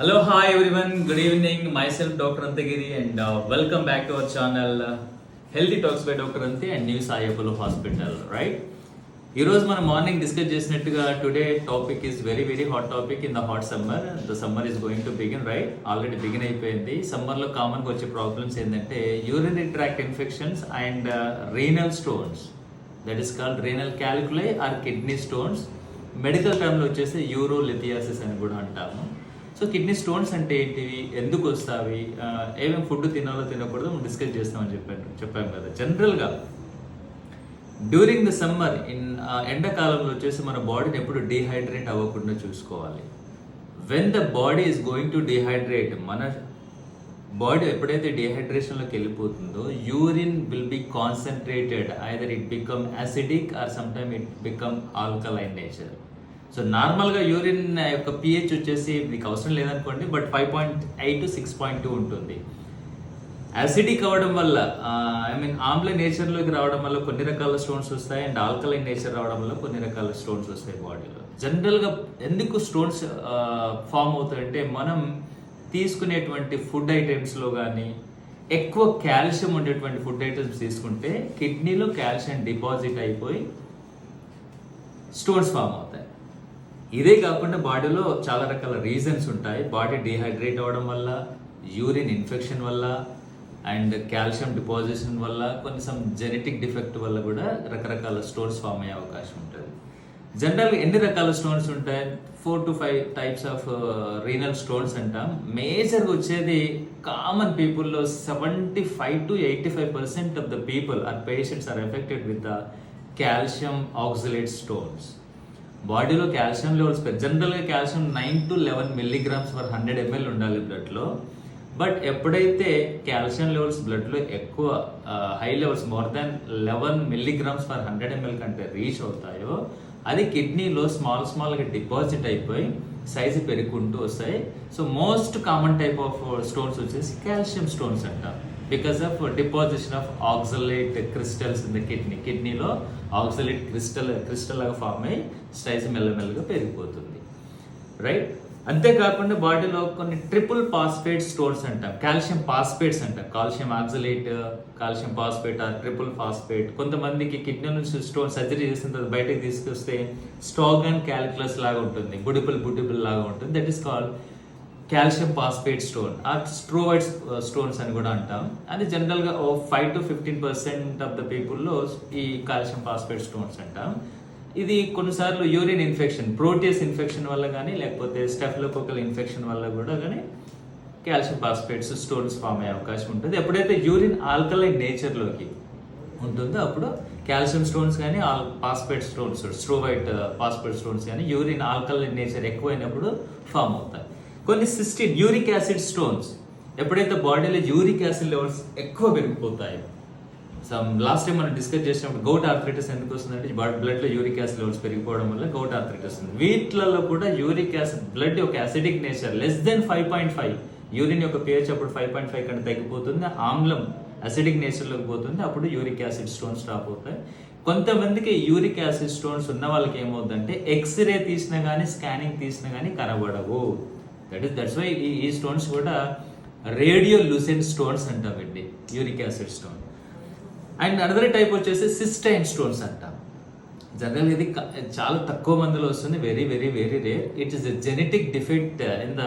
Hello hi everyone good evening myself doctor Anthagiri and welcome back to our channel healthy talks by doctor అంతే and new New hospital right ఈరోజు మనం morning discuss చేసినట్టుగా today topic is very very hot topic in the hot summer the summer is going to begin right already begin అయిపోయింది. సమ్మర్లో కామన్గా వచ్చే problems ఏంటంటే urinary tract infections and renal stones that is called renal calculi or kidney stones medical టర్మ్లో వచ్చేసి urolithiasis అని కూడా అంటాము. సో కిడ్నీ స్టోన్స్ అంటే ఏంటివి? ఎందుకు వస్తావి? ఏమేమి ఫుడ్ తినాలో తినకూడదు మనం డిస్కస్ చేస్తామని చెప్పాను చెప్పాను కదా. జనరల్గా డ్యూరింగ్ ద సమ్మర్ ఇన్ ఎండాకాలంలో వచ్చేసి మన బాడీని ఎప్పుడు డీహైడ్రేట్ అవ్వకుండా చూసుకోవాలి. When the body is going to dehydrate మన బాడీ ఎప్పుడైతే డిహైడ్రేషన్లోకి వెళ్ళిపోతుందో urine will be concentrated either it become acidic or some time it become alkaline nature so నార్మల్గా యూరిన్ యొక్క పిహెచ్ వచ్చేసి మీకు అవసరం లేదనుకోండి but five point eight to six point two ఉంటుంది. యాసిడిక్ అవ్వడం వల్ల uh, ఐ మీన్ ఆమ్ల నేచర్లోకి రావడం వల్ల కొన్ని రకాల స్టోన్స్ వస్తాయి అండ్ ఆల్కలైన్ నేచర్ రావడం వల్ల కొన్ని రకాల స్టోన్స్ వస్తాయి బాడీలో జనరల్గా ఎందుకు స్టోన్స్ ఫామ్ uh, అవుతాయంటే మనం తీసుకునేటువంటి ఫుడ్ ఐటమ్స్లో కానీ ఎక్కువ కాల్షియం ఉండేటువంటి ఫుడ్ ఐటమ్స్ తీసుకుంటే కిడ్నీలో కాల్షియం డిపాజిట్ అయిపోయి స్టోన్స్ ఫామ్ అవుతాయి. ఇదే కాకుండా బాడీలో చాలా రకాల రీజన్స్ ఉంటాయి. బాడీ డిహైడ్రేట్ అవ్వడం వల్ల యూరిన్ ఇన్ఫెక్షన్ వల్ల అండ్ కాల్షియం డిపాజిషన్ వల్ల కొన్ని సమ్ జెనెటిక్ డిఫెక్ట్ వల్ల కూడా రకరకాల స్టోన్స్ ఫామ్ అయ్యే అవకాశం ఉంటుంది. జనరల్గా ఎన్ని రకాల స్టోన్స్ ఉంటాయి? Four to five types of renal stones అంటాం. మేజర్గా వచ్చేది common పీపుల్లో seventy five to eighty five percent of the people are patients are affected with the calcium oxalate stones బాడీలో కాల్షియం లెవెల్స్ జనరల్గా calcium nine to eleven milligrams per hundred ML ఉండాలి బ్లడ్లో. But ఎప్పుడైతే calcium levels బ్లడ్లో ఎక్కువ high levels more than eleven milligrams per hundred ML కంటే reach అవుతాయో అది కిడ్నీలో స్మాల్ స్మాల్గా డిపాజిట్ అయిపోయి సైజు పెరుగుకుంటూ వస్తాయి. So most common type of stones వచ్చేసి కాల్షియం స్టోన్స్ అంటారు because of deposition of oxalate crystals in the kidney కిడ్నీలో ఆక్సలేట్ క్రిస్టల్ క్రిస్టల్ లాగా ఫామ్ అయ్యి సైజు మెల్లమెల్లగా పెరిగిపోతుంది. రైట్ అంతేకాకుండా బాడీలో కొన్ని ట్రిపుల్ పాస్ఫేట్ స్టోన్స్ అంటాం. కాల్షియం పాస్ఫేట్స్ అంటాం. కాల్షియం ఆక్సలేట్ కాల్షియం పాస్ఫేట్ ఆ ట్రిపుల్ ఫాస్ఫేట్ కొంతమందికి కిడ్నీ నుంచి స్టోన్ సర్జరీ చేసిన తర్వాత బయటకు తీసుకొస్తే స్టాక్ అండ్ క్యాలిక్యులస్ లాగా ఉంటుంది. బుడిపుల్ బుడిపుల్ లాగా ఉంటుంది. That is called calcium phosphate stone. ఆ స్ట్రోవైడ్ స్టోన్స్ అని కూడా అంటాం. అది జనరల్గా ఓ five to fifteen percent of the పీపుల్లో ఈ కాల్షియం పాస్పేట్ స్టోన్స్ అంటాం. ఇది కొన్నిసార్లు యూరిన్ ఇన్ఫెక్షన్ ప్రోటీస్ ఇన్ఫెక్షన్ వల్ల కానీ లేకపోతే స్టెఫ్లోకోకల్ ఇన్ఫెక్షన్ వల్ల కూడా కానీ కాల్షియం పాస్పేట్స్ స్టోన్స్ ఫామ్ అయ్యే అవకాశం ఉంటుంది. ఎప్పుడైతే యూరిన్ ఆల్కలైన్ నేచర్లోకి ఉంటుందో అప్పుడు కాల్షియం స్టోన్స్ కానీ all phosphate stones struvite phosphate stones కానీ యూరిన్ ఆల్కలైన్ నేచర్ ఎక్కువైనప్పుడు ఫామ్ అవుతాయి. కొన్ని సిస్టిన్ యూరిక్ యాసిడ్ స్టోన్స్. ఎప్పుడైతే బాడీలో యూరిక్ యాసిడ్ లెవెల్స్ ఎక్కువ పెరిగిపోతాయి. సమ్ లాస్ట్ టైం మనం డిస్కస్ చేసినప్పుడు గౌట్ ఆర్థరైటిస్ ఎందుకు వస్తుందంటే బ్లడ్లో యూరిక్ యాసిడ్ లెవెల్స్ పెరిగిపోవడం వల్ల గౌట్ ఆర్థరైటిస్ వస్తుంది. వీటిలలో కూడా యూరిక్ యాసిడ్ బ్లడ్ యొక్క acidic nature less than five point five urine యొక్క పిహెచ్ అప్పుడు ఫైవ్ పాయింట్ ఫైవ్ కంటే తగ్గిపోతుంది. ఆమ్లం అసిడిక్ నేచర్లోకి పోతుంది. అప్పుడు యూరిక్ యాసిడ్ స్టోన్స్ స్టాప్ అవుతాయి. కొంతమందికి యూరిక్ యాసిడ్ స్టోన్స్ ఉన్న వాళ్ళకి ఏమవుతుందంటే ఎక్స్రే తీసినా కానీ స్కానింగ్ తీసినా కానీ కనబడవు. దట్ ఇస్ దట్స్ వై ఈ స్టోన్స్ కూడా రేడియో లూసెన్ స్టోన్స్ అంటామండి uric acid stone and another type వచ్చేసి సిస్టైన్ స్టోన్స్ అంటాం. జనరల్ ఇది చాలా తక్కువ మందిలో వస్తుంది very very very rare it is genetic defect in the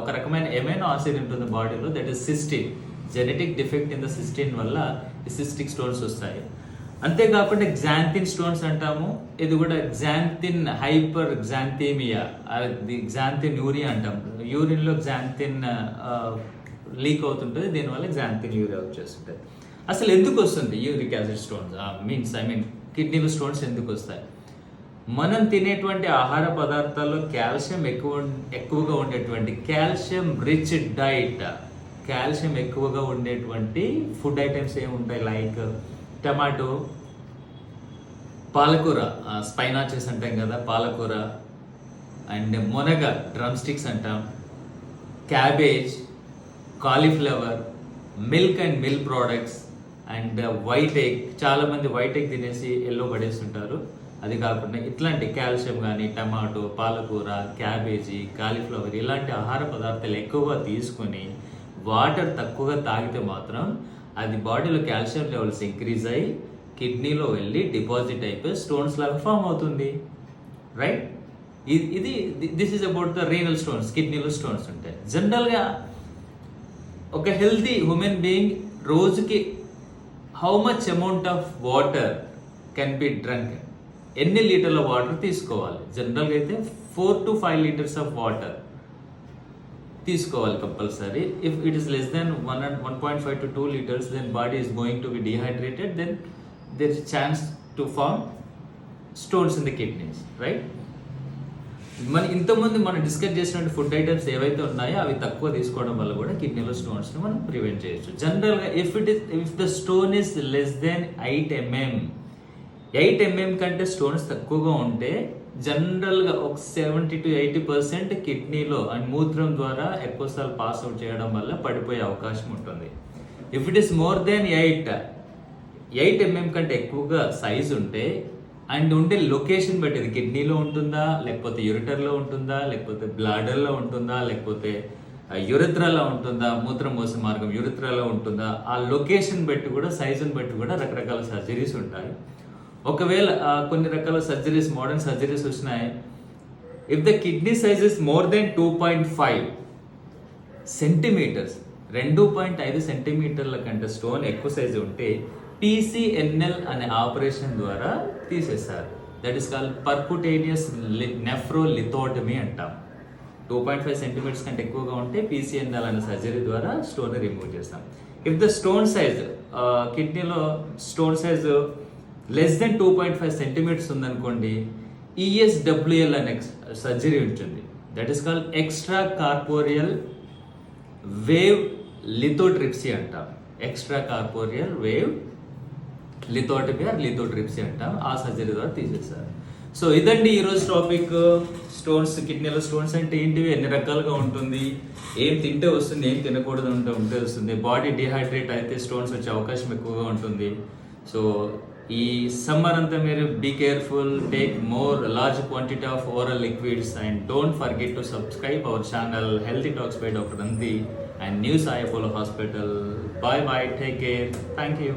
ఒక రకమైన ఏమైనా ఆసిడ్ ఉంటుంది బాడీలో that is cystine genetic defect in the cystine వల్ల ఈ సిస్టిక్ స్టోన్స్ వస్తాయి. అంతేకాకుండా గ్జాంతిన్ స్టోన్స్ అంటాము. ఇది కూడా గ్జాంతిన్ హైపర్ గ్జాంథీమియా అది గ్జాంతిన్ యూరియా అంటాం. యూరిన్లో గ్జాంతిన్ లీక్ అవుతుంటుంది దీనివల్ల గ్జాంతిన్ యూరియా వచ్చేస్తుంటుంది. అసలు ఎందుకు వస్తుంది uric acid stones means I mean కిడ్నీలో స్టోన్స్ ఎందుకు వస్తాయి? మనం తినేటువంటి ఆహార పదార్థాల్లో కాల్షియం ఎక్కువ ఎక్కువగా ఉండేటువంటి కాల్షియం రిచ్ డైట్ కాల్షియం ఎక్కువగా ఉండేటువంటి ఫుడ్ ఐటమ్స్ ఏమి ఉంటాయి లైక్ టమాటో పాలకూర స్పైనాచెస్ అంటాం కదా పాలకూర అండ్ మునగ డ్రమ్ స్టిక్స్ అంటాం. Cabbage cauliflower milk and milk products and white egg. చాలామంది వైట్ ఎగ్ తినేసి ఎల్లో పడేస్తుంటారు. అది కాకుండా ఇట్లాంటి కాల్షియం కానీ టమాటో పాలకూర క్యాబేజీ కాలీఫ్లవర్ ఇలాంటి ఆహార పదార్థాలు ఎక్కువగా తీసుకొని వాటర్ తక్కువగా తాగితే మాత్రం అది బాడీలో కాల్షియం లెవెల్స్ ఇంక్రీజ్ అయ్యి కిడ్నీలో వెళ్ళి డిపాజిట్ అయిపోయి స్టోన్స్ లాగా ఫామ్ అవుతుంది. రైట్ ఇది this is about the renal stones కిడ్నీలో స్టోన్స్ ఉంటాయి. జనరల్గా ఒక హెల్తీ హ్యూమన్ బీయింగ్ రోజుకి how much amount of water can be drunk ఎన్ని లీటర్ల వాటర్ తీసుకోవాలి? జనరల్గా అయితే four to five litres of water తీసుకోవాలి compulsory. If it is less than one and one point five to two litres then body is going to be dehydrated then there is chance to form stones in the kidneys right మన ఇంతకుముందు మనం discuss చేసినటువంటి food items ఏవైతే ఉన్నాయో అవి తక్కువ తీసుకోవడం వల్ల కూడా కిడ్నీలో స్టోన్స్ని మనం ప్రివెంట్ చేయొచ్చు. జనరల్గా if it is if the stone is less than eight mm eight mm కంటే స్టోన్స్ తక్కువగా ఉంటే జనరల్గా ఒక సెవెంటీ టు ఎయిటీ పర్సెంట్ కిడ్నీలో అండ్ మూత్రం ద్వారా ఎక్కువసార్లు పాస్ అవుట్ చేయడం వల్ల పడిపోయే అవకాశం ఉంటుంది. If it is more than eight eight mm కంటే ఎక్కువగా సైజ్ ఉంటే అండ్ ఉండే లొకేషన్ బట్టి ఇది కిడ్నీలో ఉంటుందా లేకపోతే యూరిటర్లో ఉంటుందా లేకపోతే బ్లాడర్లో ఉంటుందా లేకపోతే యురిత్రాలో ఉంటుందా మూత్రం మోసే మార్గం యురిత్రాలో ఉంటుందా ఆ లొకేషన్ బట్టి కూడా సైజుని బట్టి కూడా రకరకాల సర్జరీస్ ఉంటాయి. ఒకవేళ కొన్ని రకాల సర్జరీస్ మోడర్న్ సర్జరీస్ వచ్చినాయి. If the kidney size is more than two point five centimetres రెండు పాయింట్ ఐదు సెంటీమీటర్ల కంటే స్టోన్ ఎక్కువ సైజు ఉంటే పీసీఎన్ఎల్ అనే ఆపరేషన్ ద్వారా తీసేస్తారు that is call percutaneous nephrolithotomy అంటాం. టూ పాయింట్ ఫైవ్ సెంటీమీటర్స్ కంటే ఎక్కువగా ఉంటే పీసీఎన్ఎల్ అనే సర్జరీ ద్వారా స్టోన్ రిమూవ్ చేస్తాం. ఇఫ్ ద స్టోన్ సైజ్ కిడ్నీలో stone size less than two point five centimetres ఉందనుకోండి ఈఎస్డబ్ల్యూఎల్ అనే సర్జరీ ఉంటుంది. That is call extracorporeal wave lithotripsy అంటాం. Extracorporeal wave lithotripsy or lithotripsy అంటాం. ఆ సర్జరీ ద్వారా తీసేస్తారు సో ఇదండి ఈరోజు టాపిక్ స్టోన్స్ కిడ్నీలో స్టోన్స్ అంటే ఏంటివి? ఎన్ని రకాలుగా ఉంటుంది? ఏం తింటే వస్తుంది? ఏం తినకూడదు ఉంటే ఉంటే వస్తుంది. బాడీ డిహైడ్రేట్ అయితే స్టోన్స్ వచ్చే అవకాశం ఎక్కువగా ఉంటుంది. సో ఈ సమ్మర్ అంతా మీరు be careful take more large quantity of oral liquids and don't forget to subscribe our channel healthy talks by doctor Nandi and news I hospital bye bye take care thank you